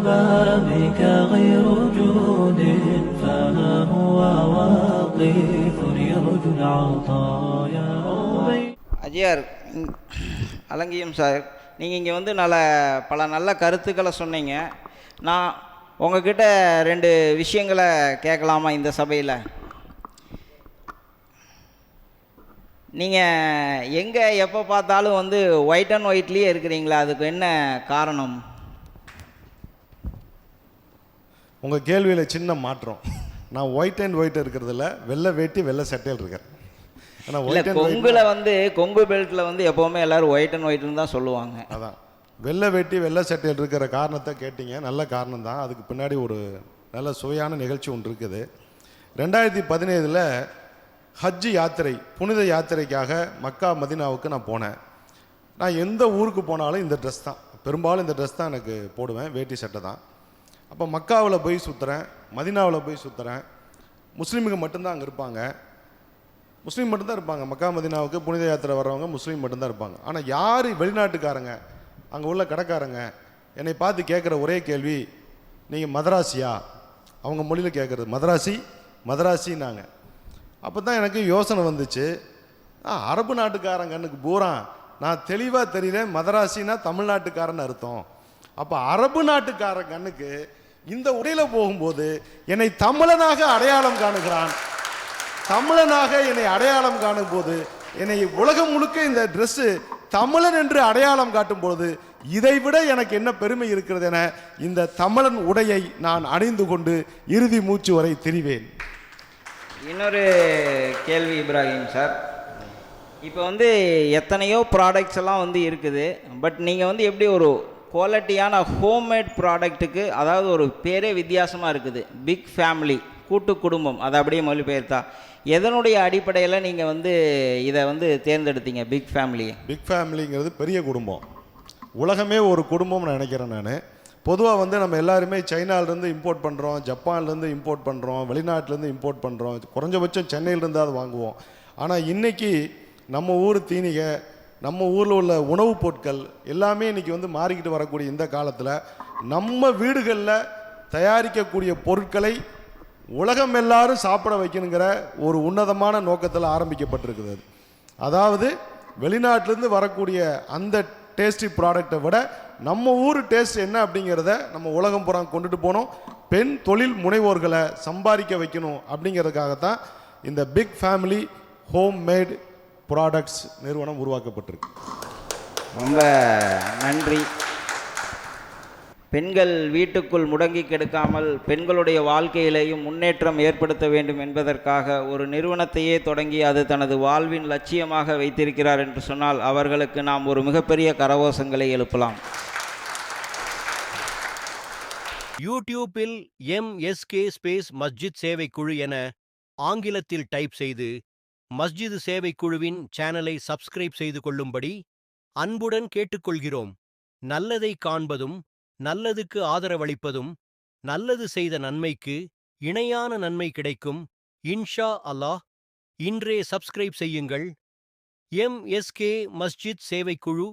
بابك غير جود فها هو واقف يرجو العطايا அஜியார் ம், அலங்கியம் சார் நீங்கள் இங்கே வந்து நல்ல பல நல்ல கருத்துக்களை சொன்னீங்க நான் உங்ககிட்ட ரெண்டு விஷயங்களை கேட்கலாமா இந்த சபையில் நீங்கள் எங்கே எப்போ பார்த்தாலும் வந்து ஒயிட் அண்ட் ஒயிட்லேயே இருக்கிறீங்களா அதுக்கு என்ன காரணம் உங்கள் கேள்வியில் சின்ன மாற்றம். நான் ஒயிட் அண்ட் ஒயிட் இருக்கிறதுல வெள்ளை வேட்டி வெள்ளை சட்டையில் இருக்கேன். ஏன்னா கொங்குல வந்து கொங்கு பெல்ட்டில் வந்து எப்போவுமே எல்லோரும் ஒயிட் அண்ட் ஒயிட்னு தான் சொல்லுவாங்க. அதான். வெள்ளை வேட்டி வெள்ளை சட்டையில் இருக்கிற காரணத்தை கேட்டீங்க. நல்ல காரணம் தான். அதுக்கு பின்னாடி ஒரு நல்ல சுவையான நிகழ்ச்சி ஒன்று இருக்குது. ரெண்டாயிரத்தி பதினேழில் ஹஜ்ஜி யாத்திரை புனித யாத்திரைக்காக மக்கா மதினாவுக்கு நான் போனேன். நான் எந்த ஊருக்கு போனாலும் இந்த ட்ரெஸ் தான். பெரும்பாலும் இந்த ட்ரெஸ் தான் எனக்கு போடுவேன். வேட்டி சட்டை தான். அப்போ மக்காவில் போய் சுற்றுறேன் மதினாவில் போய் சுற்றுறேன் முஸ்லீமுக்கு மட்டும்தான் அங்கே இருப்பாங்க. முஸ்லீம் மட்டும்தான் இருப்பாங்க. மக்கா மதினாவுக்கு புனித யாத்திரை வர்றவங்க முஸ்லீம் மட்டும்தான் இருப்பாங்க. ஆனால் யார் வெளிநாட்டுக்காரங்க அங்கே உள்ள கடைக்காரங்க என்னை பார்த்து கேட்குற ஒரே கேள்வி நீங்கள் மதராசியா? அவங்க மொழியில் கேட்குறது மதராசி மதராசின்னாங்க. அப்போ தான் எனக்கு யோசனை வந்துச்சு. அரபு அரபு நாட்டுக்காரங்கன்னுக்கு பூரா நான் தெளிவாக தெரியல மதராசினா தமிழ்நாட்டுக்காரன்னு அர்த்தம். அப்போ அரபு நாட்டுக்கார கண்ணுக்கு இந்த உடையில் போகும்போது என்னை தமிழனாக அடையாளம் காணுகிறான். தமிழனாக என்னை அடையாளம் காணும் போது என்னை உலகம் முழுக்க இந்த ட்ரெஸ்ஸு தமிழன் என்று அடையாளம் காட்டும் பொழுது இதைவிட எனக்கு என்ன பெருமை இருக்கிறது என இந்த தமிழன் உடையை நான் அணிந்து கொண்டு இறுதி மூச்சு வரை திரிவேன். இன்னொரு கேள்வி இப்ராஹிம் சார் இப்போ வந்து எத்தனையோ ப்ராடக்ட்ஸ் எல்லாம் வந்து இருக்குது. பட் நீங்கள் வந்து எப்படி ஒரு குவாலிட்டியான ஹோம்மேட் ப்ராடக்ட்டுக்கு அதாவது ஒரு பேரே வித்தியாசமாக இருக்குது. பிக் ஃபேமிலி கூட்டு குடும்பம் அதை அப்படியே மொழிபெயர்த்தா. எதனுடைய அடிப்படையில் நீங்கள் வந்து இதை வந்து தேர்ந்தெடுத்தீங்க பிக் ஃபேமிலியை பிக் ஃபேமிலிங்கிறது பெரிய குடும்பம். உலகமே ஒரு குடும்பம்னு நினைக்கிறேன் நான். பொதுவாக வந்து நம்ம எல்லாருமே சைனாலேருந்து இம்போர்ட் பண்ணுறோம் ஜப்பான்லேருந்து இம்போர்ட் பண்ணுறோம் வெளிநாட்டிலேருந்து இம்போர்ட் பண்ணுறோம் குறைஞ்சபட்சம் சென்னையிலேருந்தாவது வாங்குவோம். ஆனால் இன்னைக்கு நம்ம ஊர் தீனிகை நம்ம ஊரில் உள்ள உணவுப் பொருட்கள் எல்லாமே இன்றைக்கி வந்து மாறிக்கிட்டு வரக்கூடிய இந்த காலத்தில் நம்ம வீடுகளில் தயாரிக்கக்கூடிய பொருட்களை உலகம் எல்லாரும் சாப்பிட வைக்கணுங்கிற ஒரு உன்னதமான நோக்கத்தில் ஆரம்பிக்கப்பட்டிருக்குது அது. அதாவது வெளிநாட்டிலேருந்து வரக்கூடிய அந்த டேஸ்டி ப்ராடக்டை விட நம்ம ஊர் டேஸ்ட் என்ன அப்படிங்கிறத நம்ம உலகம் புறம் கொண்டுட்டு போனோம் பெண் தொழில் முனைவோர்களை சம்பாதிக்க வைக்கணும் அப்படிங்கிறதுக்காகத்தான் இந்த big family home made products நிறுவனம் உருவாக்கப்பட்டிருக்கு. ரொம்ப நன்றி. பெண்கள் வீட்டுக்குள் முடங்கி கிடக்காமல் பெண்களுடைய வாழ்க்கையிலேயும் முன்னேற்றம் ஏற்படுத்த வேண்டும் என்பதற்காக ஒரு நிறுவனத்தையே தொடங்கி அது தனது வாழ்வின் லட்சியமாக வைத்திருக்கிறார் என்று சொன்னால் அவர்களுக்கு நாம் ஒரு மிகப்பெரிய கரகோஷங்களை எழுப்பலாம். யூடியூப்பில் எம்எஸ்கே ஸ்பேஸ் மஸ்ஜித் சேவைக்குழு என ஆங்கிலத்தில் டைப் செய்து மஸ்ஜிது சேவைக்குழுவின் சேனலை சப்ஸ்கிரைப் செய்து கொள்ளும்படி அன்புடன் கேட்டுக்கொள்கிறோம். நல்லதை காண்பதும் நல்லதுக்கு ஆதரவளிப்பதும் நல்லது செய்த நன்மைக்கு இணையான நன்மை கிடைக்கும். இன்ஷா அல்லாஹ் இன்றே சப்ஸ்கிரைப் செய்யுங்கள். எம்எஸ்கே மஸ்ஜித் சேவைக்குழு